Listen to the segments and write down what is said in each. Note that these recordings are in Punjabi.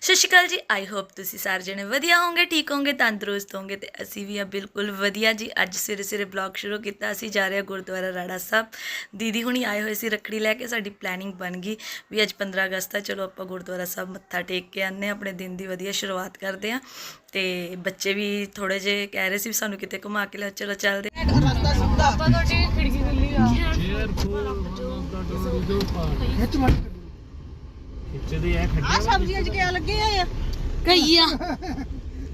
ਸਤਿ ਸ਼੍ਰੀ ਅਕਾਲ ਜੀ। ਆਈ ਹੋਪ ਤੁਸੀਂ ਸਾਰੇ ਜਣੇ ਵਧੀਆ ਹੋਵੋਗੇ ਠੀਕ ਹੋਵੋਗੇ ਤੰਦਰੁਸਤ ਹੋਵੋਗੇ ਤੇ ਅਸੀਂ ਵੀ ਆ ਬਿਲਕੁਲ ਵਧੀਆ ਜੀ। ਅੱਜ ਸਵੇਰੇ ਸਵੇਰੇ ਬਲੌਗ ਸ਼ੁਰੂ ਕੀਤਾ ਅਸੀਂ ਜਾ ਰਹੇ ਹਾਂ ਗੁਰਦੁਆਰਾ ਰਾੜਾ ਸਾਹਿਬ। ਦੀਦੀ ਹੁਣੀ ਆਏ ਹੋਏ ਸੀ ਰੱਖੜੀ ਲੈ ਕੇ ਸਾਡੀ ਪਲੈਨਿੰਗ ਬਣ ਗਈ ਵੀ ਅੱਜ 15 ਅਗਸਤ ਹੈ ਚਲੋ ਆਪਾਂ ਗੁਰਦੁਆਰਾ ਸਾਹਿਬ ਮੱਥਾ ਟੇਕ ਕੇ ਆਨੇ ਆਪਣੇ ਦਿਨ ਦੀ ਵਧੀਆ ਸ਼ੁਰੂਆਤ ਕਰਦੇ ਹਾਂ। ਤੇ ਬੱਚੇ ਵੀ ਥੋੜੇ ਜੇ ਕਹਿ ਰਹੇ ਸੀ ਵੀ ਸਾਨੂੰ ਕਿਤੇ ਘੁਮਾ ਕੇ ਲਿਆਓ ਚਲੋ ਚੱਲਦੇ ਹਾਂ। ਖਿੱਚਦੇ ਆ ਆ ਸਬਜ਼ੀਆਂ ਚ ਕਿਆ ਲੱਗੇ ਆ? ਕਈਆ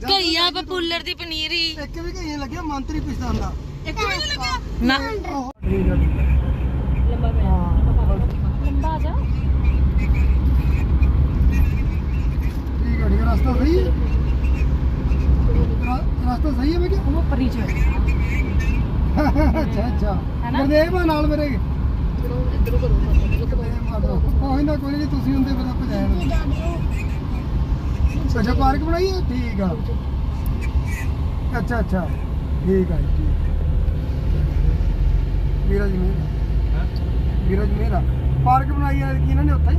ਕਈਆ ਪਪੂਲਰ ਦੀ ਪਨੀਰੀ। ਇੱਕ ਵੀ ਕਹੀਏ ਲੱਗਿਆ ਮੰਤਰੀ ਪਿਸਤਾਨ ਦਾ। ਇੱਕ ਵੀ ਨਹੀਂ ਲੱਗਿਆ। ਨਾ। ਠੀਕ ਹੈ ਠੀਕ ਹੈ ਰਸਤਾ ਸਹੀ? ਹੈ ਰਾ- ਰਸਤਾ ਸਹੀ ਹੈ ਮੈਂ ਕਿਹਾ ਉਹ ਪਰੀ ਚ ਅੱਛਾ ਅੱਛਾ। ਗੁਰਦੇਵ ਆ ਨਾਲ ਮੇਰੇ। ਇਧਰੋਂ ਕਰੋ। ਕੋਈ ਨਾ ਕੋਈ ਨਹੀਂ ਤੁਸੀਂ ਹੁੰਦੇ ਫਿਰ ਆਪਾਂ ਜਾਣਾ ਅੱਛਾ ਪਾਰਕ ਬਣਾਈ ਹੈ? ਠੀਕ ਆ। ਅੱਛਾ ਅੱਛਾ। ਠੀਕ ਆ ਜੀ, ਠੀਕ ਵੀਰਾ ਜੀ ਮੇਰਾ। ਵੀਰਾ ਜੀ ਮੇਰਾ ਪਾਰਕ ਬਣਾਈ ਹੈ ਕੀ ਇਹਨਾਂ ਨੇ ਉੱਥੇ?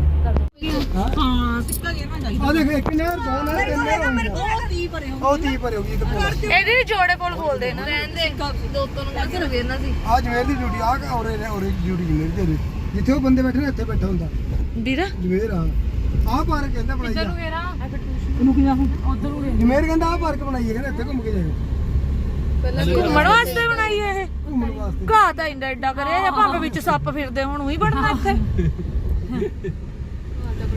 ਹਾਂ? ਸਿੱਕਾ ਗੇਰਨਾ ਚਾਹੀਦਾ ਆ ਦੇਖ ਇੱਕ ਨਹਿਰ ਦੋ ਨਹਿਰ ਤਿੰਨ ਨਹਿਰ ਹੋਣਗੀਆਂ। ਉਹ ਤੀ ਭਰੇ ਉਹ ਤੀ ਭਰੇ ਹੋਗੀ ਇੱਕ ਕੋਲ ਇਹਦੇ ਵੀ ਜੋੜੇ ਪੁੱਲ ਖੋਲਦੇ ਨਾ ਰਹਿੰਦੇ ਦੋ। ਤੋਂ ਨੂੰ ਕਿੱਧਰ ਗੇਰਨਾ ਸੀ ਆ ਜਵੇਰ ਦੀ ਡਿਊਟੀ ਆ ਔਰੇ ਔਰੇ ਡਿਊਟੀ ਜਵੇਰ ਦੀ। ਜਿੱਥੇ ਉਹ ਬੰਦੇ ਬੈਠੇ ਨੇ ਇੱਥੇ ਬੈਠਾ ਹੁੰਦਾ। ਵੀਰਾ? ਜਵੇਰ ਆ ਆ ਪਾਰਕ ਕਹਿੰਦਾ ਬਣਾਈ ਆ। ਗੇਰਾ ਉਹਨੂੰ ਕਿਹਾ ਉਧਰ ਨੂੰ ਗੇਰ ਜਵੇਰ ਕਹਿੰਦਾ ਆ ਪਾਰਕ ਬਣਾਈ ਹੈ ਕਹਿੰਦਾ ਇੱਥੇ ਘੁੰਮ ਕੇ ਜਾਏਗਾ ਘੁੰਮਣ ਵਾਸਤੇ। ਬਣਾਈ ਹੈ ਇਹ। ਘੁੰਮਣ ਵਾਸਤੇ। ਘਾਹ ਤਾਂ ਇੰਡਾ ਇੰਡਾ ਕਰਿਆ ਜਾਂ ਭਾਵੇਂ ਵਿੱਚ ਸੱਪ ਫਿਰਦੇ ਹੁਣ ਉਹੀ ਬਣਨਾ ਇੱਥੇ।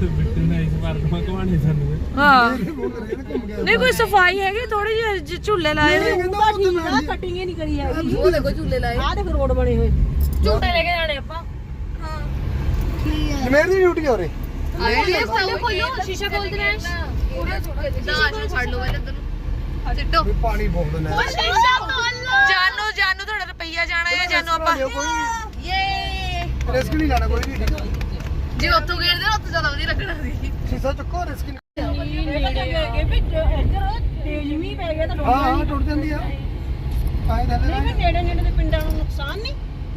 ਬਿੱਟੂ ਨੇ ਇਸ ਵਾਰ ਕਮਾ ਕਮਾਣੇ ਸਾਨੂੰ। ਹਾਂ। ਕਰੇ ਨਾ ਘੁੰਮ ਗਿਆ ਨਹੀਂ ਕੋਈ ਸਫ਼ਾਈ ਹੈਗੀ ਥੋੜੀ ਜਿਹੀ ਝੂਲੇ ਲਾਏ ਹੋਏ। ਕਹਿੰਦਾ ਉੱਥੇ ਮੈਂ ਕਟਿੰਗ ਹੀ ਨਹੀਂ ਕਰੀ ਹੈਗੀ। ਉਹ ਦੇਖੋ ਝੂਲੇ ਲਾਏ। ਆ ਦੇਖ ਰੋਡ ਬਣੇ ਹੋਏ। ਝੂਟੇ ਲੈ ਕੇ ਜਾਣੇ ਆਪਾਂ। ਜਵੇਰ ਦੀ ਡਿਊਟੀ ਔਰੇ ਖੋਲੋ ਖੋਲੋ ਸ਼ੀਸ਼ਾ ਖੋਲਦੇ ਨੇ ਪੂਰਾ ਦਾਜ ਫੜ ਲਓ ਪਹਿਲੇ ਤੈਨੂੰ ਸਿੱਟੋ ਵੀ ਪਾਣੀ ਬਹੁਤ ਨੇ ਸ਼ੀਸ਼ਾ ਖੋਲੋ ਜਾਨੂ ਜਾਨੂ ਤੁਹਾਡਾ ਰੁਪਈਆ ਜਾਣਾ ਹੈ ਜਾਨੂ ਆਪਾਂ ਯੇ ਰਿਸਕ ਨਹੀਂ ਲੈਣਾ ਕੋਈ ਵੀ। ਜੇ ਉੱਥੋਂ ਗੇਰਦੇ ਨਾ ਉੱਥੋਂ ਜ਼ਿਆਦਾ ਵਧੀਆ ਲੱਗਣਾ ਸੀ ਸ਼ੀਸ਼ਾ ਚੁੱਕੋ ਰਿਸਕ ਨਹੀਂ ਤਾਂ ਹਾਂ ਹਾਂ ਟੁੱਟ ਜਾਂਦੀ ਆ ਆਏ ਥੱਲੇ ਨਹੀਂ ਫਿਰ ਨੇੜੇ ਨੇੜੇ ਦੇ ਪਿੰਡਾਂ ਨੂੰ ਨੁਕਸਾਨ ਨਹੀਂ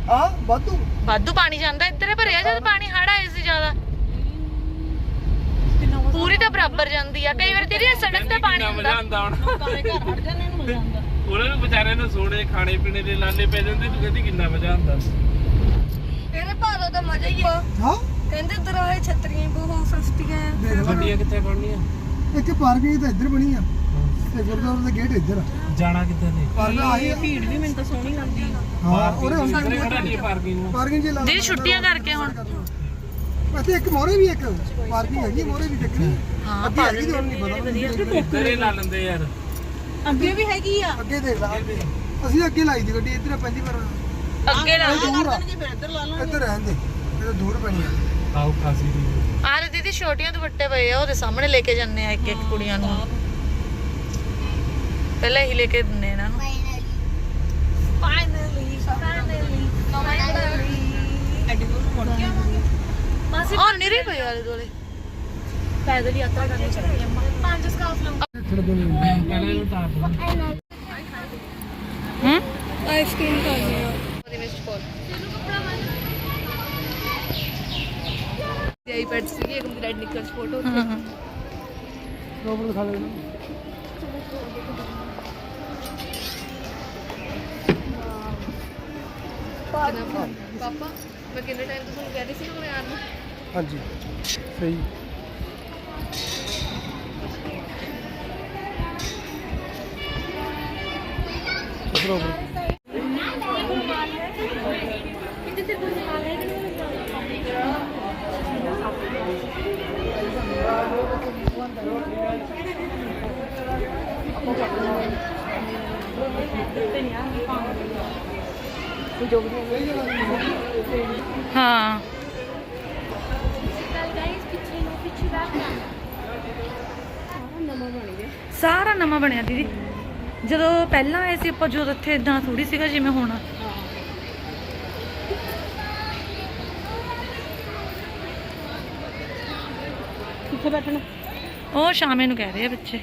ਹਾਂ ਵਾਧੂ। ਵਾਧੂ ਪਾਣੀ ਜਾਂਦਾ ਇੱਧਰੇ ਭਰਿਆ ਜਦ ਪਾਣੀ ਹੜ ਆਏ ਸੀ ਜ਼ਿਆਦਾ। ਪੂਰੀ ਤਾਂ ਬਰਾਬਰ ਜਾਂਦੀ ਆ। ਕਈ ਵਾਰ ਤੇਰੀ ਸੜਕ ਤੇ ਪਾਣੀ ਮਜ਼ਾ ਹੁੰਦਾ। ਹੁਣ। ਘਰ ਹਟ ਜਾਂਦੇ ਨੂੰ ਮਜ਼ਾ ਆਉਂਦਾ। ਉਹਨਾਂ ਨੂੰ ਵਿਚਾਰਿਆਂ ਨੂੰ ਸੋਨੇ ਖਾਣੇ ਪੀਣੇ ਦੇ ਲਾਲੇ ਪੈ ਜਾਂਦੇ ਤੂੰ ਕਹਿੰਦੀ ਕਿੰਨਾ ਮਜ਼ਾ ਆਉਂਦਾ। ਇਹਦੇ ਭਾਦੋ ਦਾ ਮਜ਼ਾ ਹੀ ਆ। ਹਾਂ? ਕਹਿੰਦੇ ਦਰਾਏ ਛਤਰੀਆਂ ਬਹੁਤ ਸਸਤੀਆਂ ਗੱਡੀਆਂ ਕਿੱਥੇ ਖੜਨੀਆਂ ਇੱਕ ਪਾਰਕਿੰਗ ਤਾਂ ਇੱਧਰ ਬਣੀ ਆ। ਤੇ ਗੁਰਦੁਆਰੇ ਦਾ ਗੇਟ ਇੱਧਰ ਆ। ਜਾਣਾ ਕਿੱਥੇ ਨੇ? ਆ। ਭੀੜ ਵੀ ਮੈਨੂੰ ਤਾਂ ਸੋਹਣੀ ਲੱਗਦੀ ਹਾਂ ਉਹਰੇ ਹੁਣ ਕਿੱਥੇ ਖੜਾ ਨਹੀਂ ਪਾਰਕਿੰਗ ਨੂੰ? ਪਾਰਕਿੰਗ ਚ ਲਾ ਦੀਦੀ ਛੁੱਟੀਆਂ ਕਰਕੇ ਹੁਣ। ਅਤੇ ਇੱਕ ਮੋਰੇ ਵੀ ਇੱਕ ਪਾਰਕਿੰਗ ਹੈਗੀ ਮੋਰੇ ਵੀ ਟੱਕਰੀ ਹਾਂ ਅੱਗੇ ਹੈਗੀ ਤੇ ਹੁਣ ਨਹੀਂ ਪਤਾ ਇੱਧਰ ਹੀ ਲਾ ਲੈਂਦੇ ਯਾਰ? ਅੱਗੇ ਵੀ ਹੈਗੀ ਆ। ਅੱਗੇ ਦੇਖ ਲਾ। ਅਸੀਂ ਅੱਗੇ ਲਾਈ ਦੀ ਗੱਡੀ ਇੱਧਰ ਪੈਂਦੀ ਪਰ ਅੱਗੇ ਲਾ ਦੂਰ ਆ। ਜੀ ਫਿਰ ਇੱਧਰ ਲਾ ਲਾ ਇੱਧਰ ਰਹਿੰਦੇ ਇਹ ਦੂਰ ਪੈਣੀ ਆ। ਆਓ ਖਾਸੀ ਦੀ। ਆਹ ਦੀਦੀ ਛੋਟੀਆਂ ਦੁਪੱਟੇ ਪਏ ਆ ਉਹਦੇ ਸਾਹਮਣੇ ਲੈ ਕੇ ਜੰਨੇ ਆ ਇੱਕ ਇੱਕ ਕੁੜੀਆਂ ਨੂੰ। ਪਹਿਲਾਂ ਹੀ ਲੈ ਕੇ ਦਿੰਨੇ ਇਹਨਾਂ ਨੂੰ। ਫਾਈਨਲੀ ਫਾਈਨਲੀ ਮਾਸੀ ਆ ਨਿਰੇ ਪਏ ਵਾਲੇ ਦੋਲੇ। ਪੈਦਲ ਯਾਤਰਾ ਕਰਨੀ ਚਾਹੀਦੀ ਅੰਮਾ ਪੰਜ ਸਕਾਫ ਦੇ ਦੋ ਹੂੰ ਆਈਸਕ੍ਰੀਮ ਕਰਨੀ ਆ ਉਹਦੇ ਵਿੱਚ ਕੋਲ ਆਈਪੈਡ ਸੀ ਇੱਕ ਮੇਰੀ ਰੈਡ ਨਿਕਲ ਫੋਟੋ ਰੋਬਰ ਖਾ ਲੈਣਾ ਪਾਪਾ, ਮੈਂ ਕਿੰਨੇ ਟਾਈਮ ਤੋਂ ਤੁਹਾਨੂੰ ਕਹਿ ਰਹੀ ਸੀ ਨਾ ਮੈਂ ਆਉਣ ਨੂੰ? ਹਾਂਜੀ, ਸਹੀ। ਰੋਬਰ ਹਾਂ। ਸਾਰਾ ਨਵਾਂ ਬਣਿਆ ਦੀਦੀ। ਜਦੋਂ ਪਹਿਲਾਂ ਆਏ ਸੀ ਆਪਾਂ ਜਦੋਂ ਇੱਥੇ ਇਦਾਂ ਥੋੜੀ ਸੀਗਾ ਜਿਵੇਂ ਹੁਣ। ਕਿੱਥੇ ਬੈਠਣਾ? ਉਹ ਸ਼ਾਮੇ ਨੂੰ ਕਹਿ ਰਹੇ ਆ ਬੱਚੇ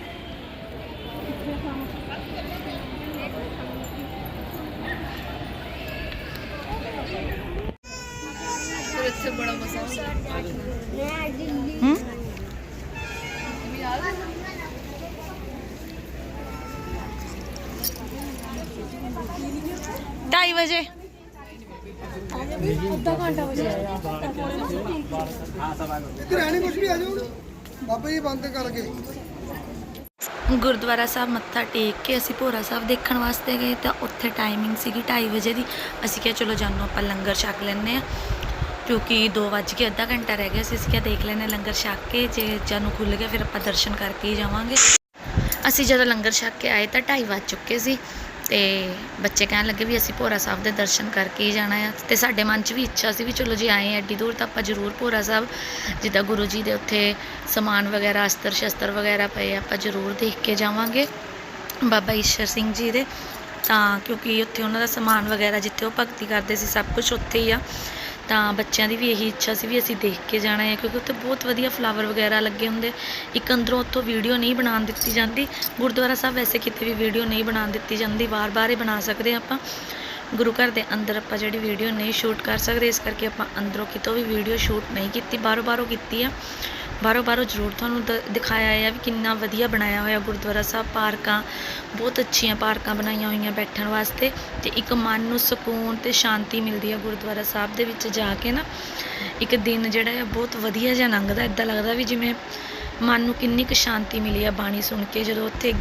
ਢਾਈ ਵਜੇ। ਗੁਰਦੁਆਰਾ ਸਾਹਿਬ ਮੱਥਾ ਟੇਕ ਕੇ ਅਸੀਂ ਭੋਰਾ ਸਾਹਿਬ ਦੇਖਣ ਵਾਸਤੇ ਗਏ ਤਾਂ ਉੱਥੇ ਟਾਈਮਿੰਗ ਸੀਗੀ 2:30 ਵਜੇ ਦੀ। ਅਸੀਂ ਕਿਹਾ ਚਲੋ ਜਾਨੋ ਆਪਾਂ ਲੰਗਰ ਛਕ ਲੈਣੇ ਆ ਕਿਉਂਕਿ 2 ਵੱਜ ਕੇ ਅੱਧਾ ਘੰਟਾ ਰਹਿ ਗਿਆ ਸੀ, ਅਸੀਂ ਕਿਹਾ ਦੇਖ ਲੈਂਦੇ ਹਾਂ ਲੰਗਰ ਛਕ ਕੇ, ਜੇ ਜਾਨੂੰ ਖੁੱਲ ਗਿਆ ਫਿਰ ਆਪਾਂ ਦਰਸ਼ਨ ਕਰਕੇ ਹੀ ਜਾਵਾਂਗੇ। ਅਸੀਂ ਜਦੋਂ ਲੰਗਰ ਛਕ ਕੇ ਆਏ ਤਾਂ 2:30 ਵੱਜ ਚੁੱਕੇ ਸੀ ਤੇ ਬੱਚੇ ਕਹਿਣ ਲੱਗੇ ਵੀ ਅਸੀਂ ਭੋਰਾ ਸਾਹਿਬ ਦੇ ਦਰਸ਼ਨ ਕਰਕੇ ਹੀ ਜਾਣਾ ਆ। ਤੇ ਸਾਡੇ ਮਨ 'ਚ ਵੀ ਇੱਛਾ ਸੀ ਵੀ ਚਲੋ ਜੇ ਆਏ ਐਡੀ ਦੂਰ ਤਾਂ ਆਪਾਂ ਜ਼ਰੂਰ ਭੋਰਾ ਸਾਹਿਬ, ਜਿੱਦਾਂ ਗੁਰੂ ਜੀ ਦੇ ਉੱਥੇ ਸਮਾਨ ਵਗੈਰਾ, ਅਸਤਰ ਸ਼ਸਤਰ ਵਗੈਰਾ ਪਏ ਆਪਾਂ ਜ਼ਰੂਰ ਦੇਖ ਕੇ ਜਾਵਾਂਗੇ। ਬਾਬਾ ਈਸ਼ਰ ਸਿੰਘ ਜੀ ਦੇ ਤਾਂ ਕਿਉਂਕਿ ਉੱਥੇ ਉਹਨਾਂ ਦਾ ਸਮਾਨ ਵਗੈਰਾ ਜਿੱਥੇ ਉਹ ਭਗਤੀ ਕਰਦੇ ਸੀ, ਸਭ ਕੁਝ ਉੱਥੇ ਹੀ ਆ। ਤਾਂ ਬੱਚਿਆਂ ਦੀ ਵੀ ਇਹੀ ਇੱਛਾ ਸੀ ਵੀ ਅਸੀਂ ਦੇਖ ਕੇ ਜਾਣਾ ਹੈ, ਕਿਉਂਕਿ ਉੱਥੇ ਬਹੁਤ ਵਧੀਆ ਫਲਾਵਰ ਵਗੈਰਾ ਲੱਗੇ ਹੁੰਦੇ। ਇੱਕ ਅੰਦਰੋਂ ਉੱਥੋਂ ਵੀਡੀਓ ਨਹੀਂ ਬਣਾਉਣ ਦਿੱਤੀ ਜਾਂਦੀ। ਗੁਰਦੁਆਰਾ ਸਾਹਿਬ ਵੈਸੇ ਕਿਤੇ ਵੀ ਵੀਡੀਓ ਨਹੀਂ ਬਣਾਉਣ ਦਿੱਤੀ ਜਾਂਦੀ, ਵਾਰ-ਵਾਰ ਹੀ ਬਣਾ ਸਕਦੇ ਹਾਂ ਆਪਾਂ। ਗੁਰੂ ਘਰ ਦੇ ਅੰਦਰ ਆਪਾਂ ਜਿਹੜੀ ਵੀਡੀਓ ਨਹੀਂ ਸ਼ੂਟ ਕਰ ਸਕਦੇ, ਇਸ ਕਰਕੇ ਆਪਾਂ ਅੰਦਰੋਂ ਕਿਤੋਂ ਵੀ ਵੀਡੀਓ ਸ਼ੂਟ ਨਹੀਂ ਕੀਤੀ, ਬਾਹਰੋਂ ਬਾਹਰੋਂ ਕੀਤੀ ਆ। ਬਾਹਰੋਂ ਬਾਹਰੋਂ ਜ਼ਰੂਰ ਤੁਹਾਨੂੰ ਦ- ਦਿਖਾਇਆ ਹੈ ਵੀ ਕਿੰਨਾ ਵਧੀਆ ਬਣਾਇਆ ਹੋਇਆ ਗੁਰਦੁਆਰਾ ਸਾਹਿਬ ਪਾਰਕਾਂ, ਬਹੁਤ ਅੱਛੀਆਂ ਪਾਰਕਾਂ ਬਣਾਈਆਂ ਹੋਈਆਂ ਬੈਠਣ ਵਾਸਤੇ ਤੇ ਇੱਕ ਮਨ ਨੂੰ ਸਕੂਨ ਤੇ ਸ਼ਾਂਤੀ ਮਿਲਦੀ ਹੈ ਗੁਰਦੁਆਰਾ ਸਾਹਿਬ ਦੇ ਵਿੱਚ ਜਾ ਕੇ ਨਾ। ਇੱਕ ਦਿਨ ਜਿਹੜਾ ਹੈ ਬਹੁਤ ਵਧੀਆ ਜਿਹਾ ਲੰਘਦਾ ਇਦਾਂ ਲੱਗਦਾ ਵੀ ਜਿਵੇਂ ਮਨ ਨੂੰ ਕਿੰਨੀ ਕੁ ਸ਼ਾਂਤੀ ਮਿਲੀ ਆ ਬਾਣੀ ਸੁਣ ਕੇ, ਜਦੋਂ ਉੱਥੇ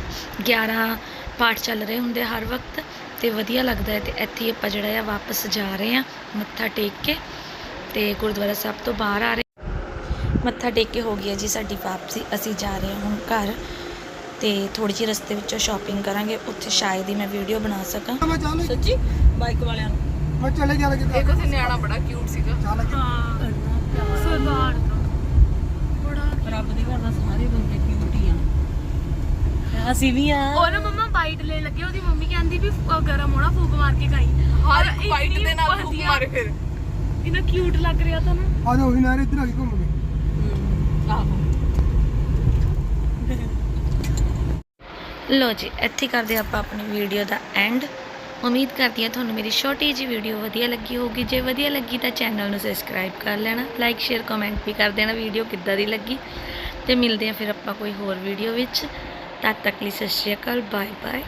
11 ਪਾਠ ਚੱਲ ਰਹੇ ਹੁੰਦੇ ਹਰ ਵਕਤ ਤੇ ਵਧੀਆ ਲੱਗਦਾ ਹੈ ਤੇ ਇੱਥੇ ਹੀ ਆਪਾਂ ਜਿਹੜਾ ਆ ਵਾਪਸ ਜਾ ਰਹੇ ਆ ਮੱਥਾ ਟੇਕ ਕੇ ਤੇ ਗੁਰਦੁਆਰਾ ਸਾਹਿਬ ਤੋਂ ਬਾਹਰ ਆ ਰਹੇ ਮੱਥਾ ਟੇਕ ਕੇ ਹੋ ਗਿਆ ਜੀ ਸਾਡੀ ਵਾਪਸੀ ਅਸੀਂ ਜਾ ਰਹੇ ਹਾਂ ਹੁਣ ਘਰ ਤੇ ਥੋੜੀ ਜਿਹੀ ਰਸਤੇ ਵਿੱਚੋਂ ਸ਼ਾਪਿੰਗ ਕਰਾਂਗੇ ਉੱਥੇ ਸ਼ਾਇਦ ਹੀ ਮੈਂ ਵੀਡੀਓ ਬਣਾ ਸਕਾਂ। ਸੱਚੀ? ਬਾਈਕ ਵਾਲਿਆਂ ਨੂੰ? ਮੈਂ ਚਲੇ ਜਾ ਲੱਗੇ ਇੱਕ ਉਸੇ ਨਿਆਣਾ ਬੜਾ ਕਿਊਟ ਸੀਗਾ। ਲੈ ਸਰਦਾਰ ਬੜਾ ਰੱਬ ਦੇ ਘਰ ਦਾ ਸਾਰੇ ਬੰਦੇ ਹੀ ਅਸੀਂ ਵੀ ਆ। ਉਹ ਨਾ ਮੰਮਾ ਬਾਈਟ ਲੈ ਲੱਗੇ ਉਹਦੀ ਮੰਮੀ ਕਹਿੰਦੀ ਵੀ ਗਰਮ ਹੋਣਾ ਫੂਕ ਮਾਰ ਕੇ ਖਾਈ। ਹਰ ਬਾਈਟ ਦੇ ਨਾਲ ਫੂਕ ਮਾਰੇ ਫਿਰ। ਇਹਨਾਂ ਕਿਊਟ ਲੱਗ ਰਿਹਾ ਤਾਂ ਨਾ। ਆ ਜਾਓ ਉਹੀ ਨਾਰੇ ਇੱਧਰ ਆ ਕੇ ਘੁੰਮ ਗਏ ਆਹੋ। ਲੋ ਜੀ ਇੱਥੇ ਕਰਦੇ ਆਪਾਂ ਆਪਣੀ ਵੀਡੀਓ ਦਾ ਐਂਡ ਉਮੀਦ ਕਰਦੀ ਹਾਂ ਤੁਹਾਨੂੰ ਮੇਰੀ ਛੋਟੀ ਜਿਹੀ ਵੀਡੀਓ ਵਧੀਆ ਲੱਗੀ ਹੋਊਗੀ। ਜੇ ਵਧੀਆ ਲੱਗੀ ਤਾਂ ਚੈਨਲ ਨੂੰ ਸਬਸਕ੍ਰਾਈਬ ਕਰ ਲੈਣਾ ਲਾਈਕ ਸ਼ੇਅਰ ਕਮੈਂਟ ਵੀ ਕਰ ਦੇਣਾ ਵੀਡੀਓ ਕਿੱਦਾਂ ਦੀ ਲੱਗੀ। ਤੇ ਮਿਲਦੇ ਹਾਂ ਫਿਰ ਆਪਾਂ ਕੋਈ ਹੋਰ ਵੀਡੀਓ ਵਿੱਚ। ਤਦ ਤੱਕ ਲਈ ਸਤਿ ਸ਼੍ਰੀ ਅਕਾਲ ਬਾਏ ਬਾਏ